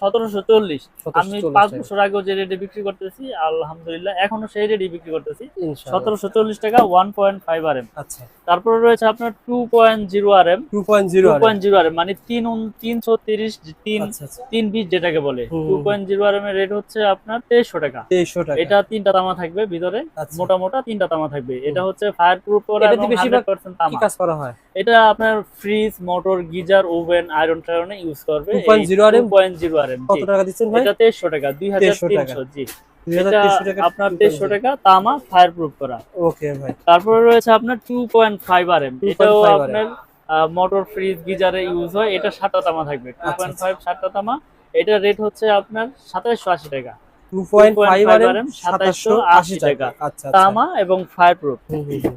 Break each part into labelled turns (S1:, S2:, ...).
S1: সতেরোশো চল্লিশ। আমি পাঁচ বছর আগেও যে রেটে বিক্রি করতেছি আলহামদুলিল্লাহ এখনও সেই রেটে বিক্রি করতেছি। সতেরোশো চল্লিশ টাকা one point five R M
S2: আচ্ছা।
S1: তারপরে রয়েছে আপনার two point zero R M
S2: two point zero
S1: point zero R M মানে তিন তিনশো তিরিশ তিন
S2: আচ্ছা আচ্ছা।
S1: তিন বিশ যেটাকে বলে। Two point zero R M এর রেট হচ্ছে আপনার তেইশশো টাকা।
S2: তেইশশো টাকা।
S1: এটা তিনটা তামা থাকবে ভিতরে। মোটা মোটা তিনটা তামা থাকবে। এটা হচ্ছে ফায়ার প্রুফ করা
S2: এটাতে
S1: এবং
S2: বেশিরভাগ
S1: 100%
S2: কি
S1: তামা।
S2: কাজ করা হয়?
S1: এটা আপনার fridge motor geyser oven iron টায়রনে use করবে।
S2: 2.0 RM?
S1: Point zero R M
S2: কত টাকা দিচ্ছেন ভাই?
S1: এটা তেইশশো টাকা
S2: 2300
S1: জি। এটা আপনার টাকা তামা ফায়ার প্রুফ করা।
S2: ওকে ভাই।
S1: তারপরে রয়েছে আপনার
S2: 2.5
S1: এটাও মোটর ফ্রিজ গিজারে ইউজ হয়। এটা সাতটা তামা থাকবে। টু
S2: আচ্ছা,
S1: পয়েন্ট ফাইভ সাতটা তামা। এটা রেট হচ্ছে আপনার সাতাইশশো আশি টাকা।
S2: Two point five R
S1: 2.5 RM,
S2: সাতাশশো আশি
S1: 2780
S2: টাকা।
S1: টাকা।
S2: আচ্ছা আচ্ছা।
S1: তামা এবং ফায়ার প্রুফ
S2: হুম হুম হুম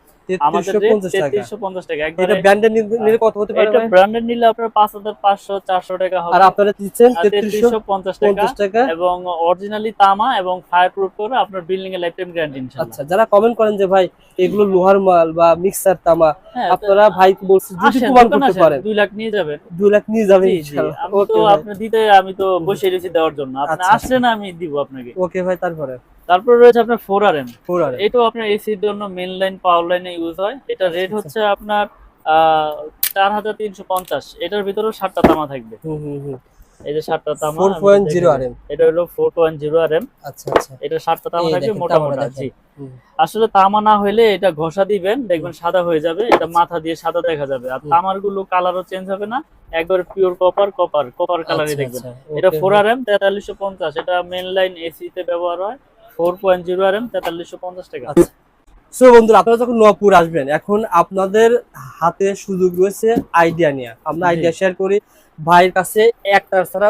S1: আমাদের
S2: টাকা। এটা ব্র্যান্ডের নিলে কত হতে পারে
S1: এটা
S2: ভাই?
S1: নিলে আপনার পাঁচ হাজার পাঁচশো চারশো টাকা হবে।
S2: আর আপনারা দিচ্ছেন
S1: 3350 টাকা এবং অরিজিনালি তামা এবং করে আপনার বিল্ডিং এর লাইফ টাইম গ্যারান্টি ইনশাআল্লাহ।
S2: আচ্ছা যারা কমেন্ট করেন যে ভাই এগুলো লোহার মাল বা মিক্সার তামা
S1: হ্যাঁ
S2: আপনারা ভাই বলছে যদি প্রমাণ করতে পারেন।
S1: দুই লাখ নিয়ে যাবেন।
S2: দুই লাখ নিয়ে যাবেন ইনশাআল্লাহ।
S1: আমি তো আপনি দিতে আমি তো বসে রয়েছি দেওয়ার জন্য। আপনি
S2: আচ্ছা,
S1: আসলেন আমি দিব আপনাকে।
S2: ওকে ভাই তারপরে?
S1: তারপর রয়েছে আপনার four R M
S2: four R
S1: এটাও আপনার এসির জন্য মেন লাইন পাওয়ার লাইনে ইউজ হয়। এটা রেট
S2: আচ্ছা।
S1: হচ্ছে আপনার চার হাজার তিনশো পঞ্চাশ। এটার ভিতরেও সাতটা তামা থাকবে। এই যে তামা
S2: four point zero R M
S1: এটা হলো four point zero R M
S2: আচ্ছা আচ্ছা।
S1: এটা তামা থাকবে। জি আসলে তামা না হলে এটা ঘষা দিবেন দেখবেন সাদা হয়ে যাবে এটা মাথা দিয়ে সাদা দেখা যাবে। আর তামারগুলো কালারও চেঞ্জ হবে না একবারে পিওর কপার কপার কপার কালারই
S2: আচ্ছা,
S1: দেখবেন।
S2: আচ্ছা,
S1: এটা ফোর আর এম তেতাল্লিশশো পঞ্চাশ। এটা মেন লাইন এসি তে ব্যবহার হয়। Four point zero R M তেতাল্লিশশো পঞ্চাশ টাকা।
S2: আচ্ছা। সো বন্ধুরা আপনারা যখন নপুর আসবেন এখন আপনাদের হাতে সুযোগ রয়েছে আইডিয়া নিয়ে। আমরা আইডিয়া শেয়ার করি। ভাইয়ের কাছে একটা ছাড়া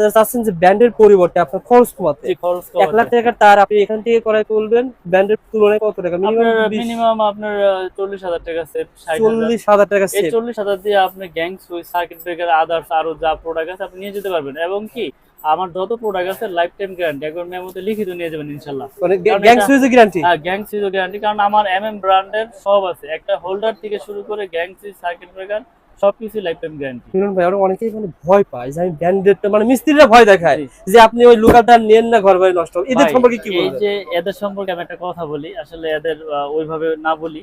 S2: চাচ্ছেন যে ব্র্যান্ডের পরিবর্তে আপনার খরচ কমাতে। এক লাখ টাকার তার আপনি এখান থেকে করাই তুলবেন ব্র্যান্ডের তুলনায় কত টাকা? মিনিমাম
S1: আপনার চল্লিশ হাজার টাকা
S2: চল্লিশ হাজার টাকা
S1: চল্লিশ হাজার দিয়ে আপনি gang switch circuit breaker others আরও যা প্রোডাক্ট আছে আপনি নিয়ে যেতে পারবেন। এবং কি আমার যত প্রোডাক্ট আছে লাইফ টাইম গ্যারান্টি একবার মেমোতে লিখিত নিয়ে যাবেন ইনশাল্লাহ
S2: গ্যাং সুইজের গ্যারান্টি
S1: হ্যাঁ গ্যাং সুইচও গ্যারান্টি কারণ আমার এম এম ব্র্যান্ডের সব আছে। একটা হোল্ডার থেকে শুরু করে গ্যাং সুইচ সার্কিট ব্রেকার সবকিছু লাইফ টাইম গ্যারান্টি
S2: মিলন ভাই আমরা অনেকেই মানে ভয় পায় যে আমি ব্র্যান্ডেড মানে মিস্ত্রিরা ভয় দেখায় যে আপনি ওই লোকালটা নেন না ঘর বাড়ি নষ্ট এদের সম্পর্কে কি
S1: এই যে এদের সম্পর্কে আমি একটা কথা বলি আসলে এদের ওইভাবে না বলি।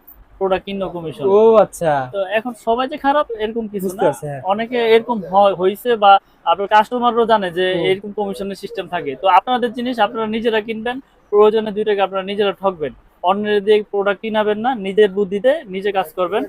S1: প্রোডাক্ট কিনো কমিশন
S2: ও আচ্ছা।
S1: তো এখন সবাই যে খারাপ এরকম কিছু না।
S2: হ্যাঁ।
S1: অনেকে এরকম বা আপনার কাস্টমারও জানে যে এরকম কমিশনের সিস্টেম থাকে। তো আপনাদের জিনিস আপনারা নিজেরা কিনবেন প্রয়োজনে দুই টাকা আপনারা নিজেরা ঠকবেন। অন্যের দিয়ে প্রোডাক্ট কিনাবেন না নিজের বুদ্ধিতে নিজে কাজ করবেন।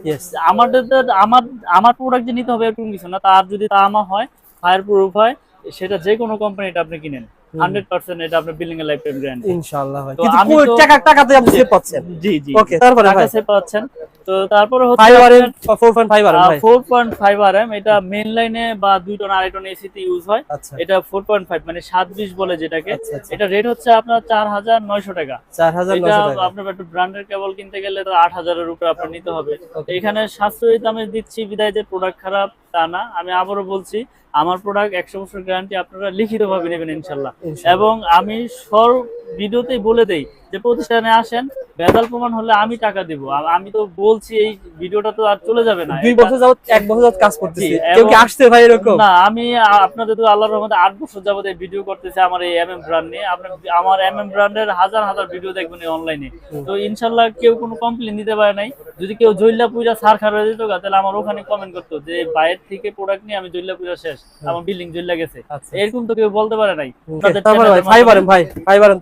S1: আমাদের তো- আমার আমার প্রোডাক্ট যে নিতে হবে এরকম কিছু না। তার যদি তামা হয় ফায়ার প্রুফ হয় সেটা যে কোনো কোম্পানিটা আপনি কিনেন। হান্ড্রেড পার্সেন্ট এটা আপনার বিল্ডিং এর লাইফ টাইম গ্যারান্টি
S2: ইনশাআল্লাহ ভাই। কিন্তু পুরো টাকা টাকাতে আপনি সেভ পাচ্ছেন।
S1: জি জি
S2: ওকে তারপরে
S1: পাচ্ছেন। তো তারপরে হচ্ছে
S2: ফাইভ আর 4.5 আর ভাই।
S1: Four point five R M এটা মেন লাইনে বা দুই টন আড়াই টন এসিতে ইউজ হয়।
S2: আচ্ছা।
S1: এটা ফোর পয়েন্ট ফাইভ মানে সাত বিশ বলে যেটাকে।
S2: আচ্ছা আচ্ছা।
S1: এটা রেট হচ্ছে আপনার চার হাজার নয়শো টাকা।
S2: 4900
S1: এটা
S2: টাকা।
S1: আপনার একটু ব্র্যান্ডের কেবল কিনতে গেলে তো আট হাজারের উপরে আপনার নিতে হবে। এখানে সাশ্রয়ী দামে দিচ্ছি বিদায় যে প্রোডাক্ট খারাপ। তা না আমি আবারও বলছি আমার প্রোডাক্ট একশো বছর গ্যারান্টি আপনারা লিখিত ভাবে নেবেন ইনশাল্লাহ। এবং আমি সর ভিডিওতেই বলে দেই যে প্রতিষ্ঠানে আসেন ভেজাল প্রমাণ হলে আমি টাকা দিব। আমি তো বলছি এই ভিডিওটা তো আর চলে যাবে না।
S2: দুই বছর যাবত এক বছর যাবত কাজ করতেছি।
S1: জি,
S2: কেউ কি আসছে ভাই এরকম?
S1: না আমি আপনাদের তো আল্লাহর রহমতে আট বছর যাবত এই ভিডিও করতেছি আমার এই এমএম ব্র্যান্ড নিয়ে। আপনার আমার এমএম ব্র্যান্ডের হাজার হাজার ভিডিও দেখবেন অনলাইনে তো ইনশাল্লাহ কেউ কোনো কমপ্লেন দিতে পারে নাই। যদি কেউ জৈল্লা পুজা সার খার হয়ে যেত তাহলে আমার ওখানে কমেন্ট করতো যে বাইরের থেকে প্রোডাক্ট নিয়ে আমি জৈল্লা পুজা শেষ। আমার বিল্ডিং জৈল্লা গেছে।
S2: আচ্ছা।
S1: এরকম তো কেউ বলতে পারে নাই।
S2: Okay, তারপরে ভাই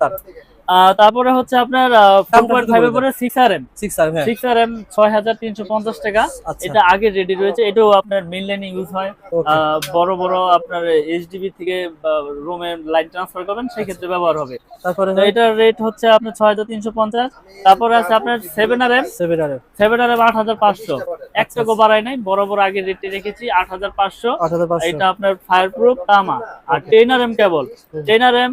S2: তার।
S1: হচ্ছে আপনার
S2: হ্যাঁ।
S1: এম ছয় হাজার তিনশো পঞ্চাশ টাকা।
S2: আচ্ছা।
S1: এটা আগে রেডি রয়েছে। এটাও আপনার মেন লাইনে ইউজ হয়। বড় বড় আপনার এইচডিবি থেকে রুমে লাইন ট্রান্সফার করবেন সেই ক্ষেত্রে ব্যবহার হবে।
S2: তারপরে
S1: এটার রেট হচ্ছে আপনার ছয় হাজার তিনশো পঞ্চাশ। তারপরে আছে আপনার seven R M
S2: seven R
S1: seven R M আট হাজার পাঁচশো। এক টাকা বাড়াই নাই বরাবর আগে রেটে রেখেছি আট হাজার পাঁচশো।
S2: আট হাজার পাঁচশো।
S1: এটা আপনার ফায়ার প্রুফ তামা আর টেনার এম কেবল টেনার এম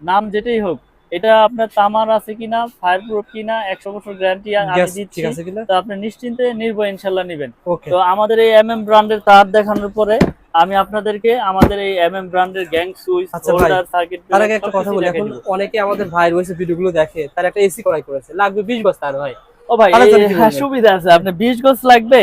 S1: নাম যেটাই হোক এটা আপনার তামার আছে কিনা ফায়ার প্রুফ কিনা একশো বছর গ্যারান্টি আমি দিচ্ছি তো আপনি নিশ্চিন্তে নির্ভর ইনশাল্লাহ নেবেন। তো আমাদের এই এম এম ব্র্যান্ডের তার দেখানোর পরে আমি আপনাদেরকে আমাদের এই এম এম ব্র্যান্ডের গ্যাং সুইচ হোল্ডার সার্কিট
S2: তার আগে একটা কথা বলি এখন অনেকে আমাদের ভাই রয়েছে ভিডিওগুলো দেখে তার একটা এসি করাই করেছে লাগবে বিশ বস্তা আর ভাই।
S1: ও ভাই হ্যাঁ, সুবিধা আছে আপনি বিশ গজ লাগবে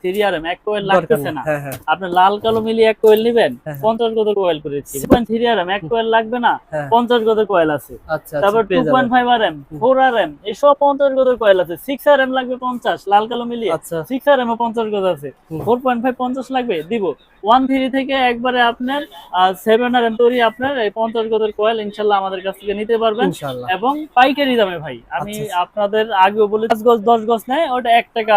S1: থ্রি আর এম এক কোয়েল লাগতেছে না।
S2: হ্যাঁ হ্যাঁ।
S1: আপনি লাল কালো মিলিয়ে এক কোয়েল নিবেন
S2: হ্যাঁ।
S1: পঞ্চাশ গদের কোয়েল করেছি থ্রি আর এম এক কোয়েল লাগবে না পঞ্চাশ কোয়েল আছে।
S2: আচ্ছা
S1: তারপর
S2: আচ্ছা
S1: two point five R M four R M এসব পঞ্চাশ গদের কয়েল আছে। সিক্স আর এম লাগবে পঞ্চাশ লাল কালো মিলিয়ে।
S2: আচ্ছা।
S1: সিক্স আর এম পঞ্চাশ গজ আছে। ফোর পয়েন্ট ফাইভ পঞ্চাশ লাগবে দিব। ওয়ান থ্রি থেকে একবারে আপনার সেভেন আর এম তৈরি আপনার এই পঞ্চাশ গদের কয়েল ইনশাল্লাহ আমাদের কাছ থেকে নিতে পারবেন। এবং পাইকারি দামে ভাই আমি। আপনাদের আগেও বলে পাঁচ গজ দশ গজ নেয় ওটা এক টাকা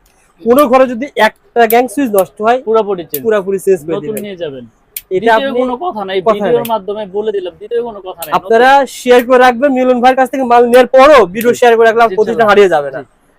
S2: কোন ঘরে যদি একটা গ্যাং সুইচ নষ্ট হয়
S1: পুরোপুরি চেঞ্জ
S2: পুরোপুরি চেঞ্জ করে
S1: নতুন
S2: দিবেন।
S1: নিয়ে যাবেন।
S2: এটা আপনি
S1: কোনো কথা নাই ভিডিওর মাধ্যমে বলে দিলাম দ্বিতীয় কোনো কথা নাই
S2: আপনারা শেয়ার করে রাখবেন মিলন ভাইয়ের কাছ থেকে মাল নেওয়ার পরও ভিডিও শেয়ার করে রাখলে প্রতিটা হারিয়ে যাবে না।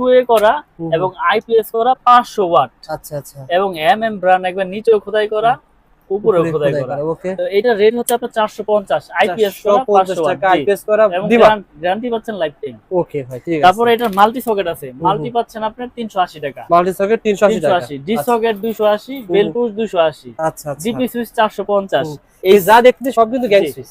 S1: টু এ করা এবং আইপিএস করা পাঁচশো ওয়াট
S2: আচ্ছা আচ্ছা।
S1: এবং এম এম ব্র্যান্ড একবার নিচেও খোদাই করা উপরে খোদাই করা। তো এটা রেট হচ্ছে আপনার চারশো পঞ্চাশ আইপিএস করা
S2: 450
S1: পাঁচশো
S2: আইপিএস করা
S1: এবং গ্যারান্টি পাচ্ছেন লাইফ টাইম
S2: ওকে ভাই ঠিক আছে।
S1: তারপরে এটার মাল্টি সকেট আছে। মাল্টি পাচ্ছেন আপনার তিনশো আশি টাকা।
S2: মাল্টি সকেট 380
S1: তিনশো
S2: টাকা।
S1: আশি ডি সকেট দুইশো আশি বেল পুশ দুইশো আশি।
S2: আচ্ছা আচ্ছা।
S1: জিপি সুইচ চারশো পঞ্চাশ।
S2: এই যা দেখতে সব কিন্তু gang switch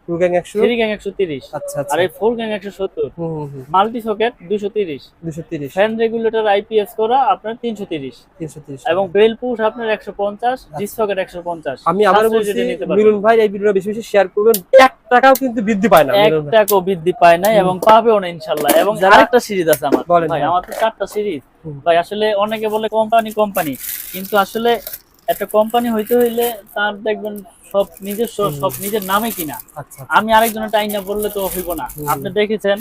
S2: to gang 100
S1: three gang একশো তিরিশ।
S2: আচ্ছা আচ্ছা।
S1: আর এই ফোর গ্যাং একশো সত্তর। মাল্টি সকেট দুশো তিরিশ।
S2: 230
S1: ফ্যান রেগুলেটর আইপিএস করা আপনার তিনশো তিরিশ।
S2: 330
S1: এবং বেল পুশ আপনার একশো পঞ্চাশ সকেট একশো পঞ্চাশ।
S2: আমি আবার বলছি মিলন ভাই এই ভিডিওটা বেশি বেশি শেয়ার করবেন। এক টাকাও কিন্তু বৃদ্ধি পায় না
S1: এক টাকাও বৃদ্ধি পায় এবং পাবেও না ইনশাল্লাহ। এবং আরেকটা সিরিজ আছে আমার। ভাই। আমার তো চারটা সিরিজ ভাই আসলে অনেকে বলে কোম্পানি কোম্পানি কিন্তু আসলে একটা কোম্পানি হইতে হইলে তার দেখবেন সব নিজস্ব সব নিজের নামে কিনা।
S2: আচ্ছা।
S1: আমি আরেকজনের টাইম না বললে তো হইব না। আপনি দেখেছেন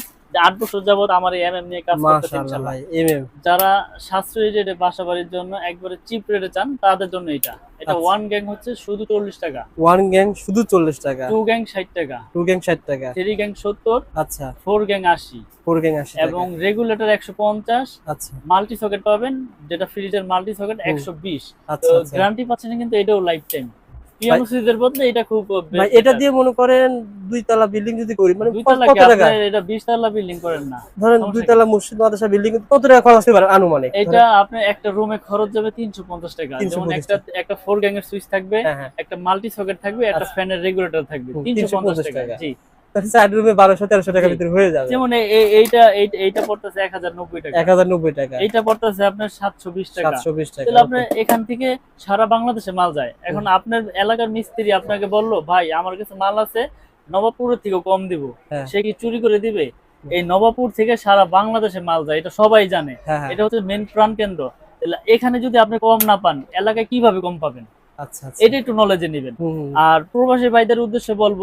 S1: আট বছর যাবত আমার এই এমএম নিয়ে কাজ করতেছে
S2: মাশাআল্লাহ এমএম
S1: যারা সাশ্রয়ী রেটে বাসা বাড়ির জন্য একবারে চিপ রেটে চান তাদের জন্য এটা। এটা
S2: আচ্ছা।
S1: ওয়ান গ্যাং হচ্ছে শুধু চল্লিশ টাকা।
S2: ওয়ান গ্যাং শুধু 40 টাকা।
S1: টু গ্যাং ষাট টাকা।
S2: টু গ্যাং 60 টাকা।
S1: থ্রি গ্যাং
S2: আচ্ছা।
S1: ফোর গ্যাং আশি।
S2: ফোর গ্যাং 80
S1: এবং রেগুলেটর একশো পঞ্চাশ।
S2: আচ্ছা।
S1: মাল্টি সকেট পাবেন যেটা ফ্রিজের মাল্টি সকেট একশো বিশ।
S2: আচ্ছা আচ্ছা।
S1: গ্যারান্টি পাচ্ছেন কিন্তু এটাও লাইফ টাইম পিয়ানো সুইচের বদলে এটা খুব
S2: ভাই এটা দিয়ে মনে করেন দুই তলা বিল্ডিং যদি করি মানে কত টাকা?
S1: এটা বিশ তলা বিল্ডিং করেন না?
S2: ধরেন দুই তলা মসজিদ মাদ্রাসা বিল্ডিং কত টাকা খরচ হতে পারে আনুমানিক?
S1: এটা আপনার একটা রুমে খরচ যাবে তিনশো পঞ্চাশ টাকা।
S2: 350
S1: যেমন একটা একটা ফোর গ্যাং এর সুইচ থাকবে একটা মাল্টি সকেট থাকবে একটা
S2: আচ্ছা।
S1: ফ্যানের রেগুলেটর থাকবে তিনশো পঞ্চাশ
S2: 350
S1: টাকা।
S2: টাকা।
S1: জি।
S2: চার রুমে বারোশো তেরোশো টাকার ভিতরে হয়ে যাবে।
S1: যেমন এইটা এইটা পড়তেছে এক হাজার নব্বই টাকা।
S2: এক হাজার নব্বই টাকা।
S1: এইটা পড়তেছে আপনার সাতশো বিশ টাকা।
S2: সাতশো বিশ টাকা।
S1: তাহলে আপনার এখান থেকে সারা বাংলাদেশে মাল যায়। এখন আপনার এলাকার মিস্ত্রি আপনাকে বলল ভাই আমার কাছে মাল আছে নবাবপুরের থেকে কম দিব।
S2: হ্যাঁ।
S1: সে কি চুরি করে দিবে? এই নবাবপুর থেকে সারা বাংলাদেশে মাল যায় এটা সবাই জানে।
S2: হ্যাঁ হ্যাঁ।
S1: এটা হচ্ছে মেন প্রাণ কেন্দ্র। এখানে যদি আপনি কম না পান এলাকায় কীভাবে কম পাবেন?
S2: আচ্ছা আচ্ছা।
S1: এটা একটু নলেজে নেবেন। আর প্রবাসী ভাইদের উদ্দেশ্যে বলব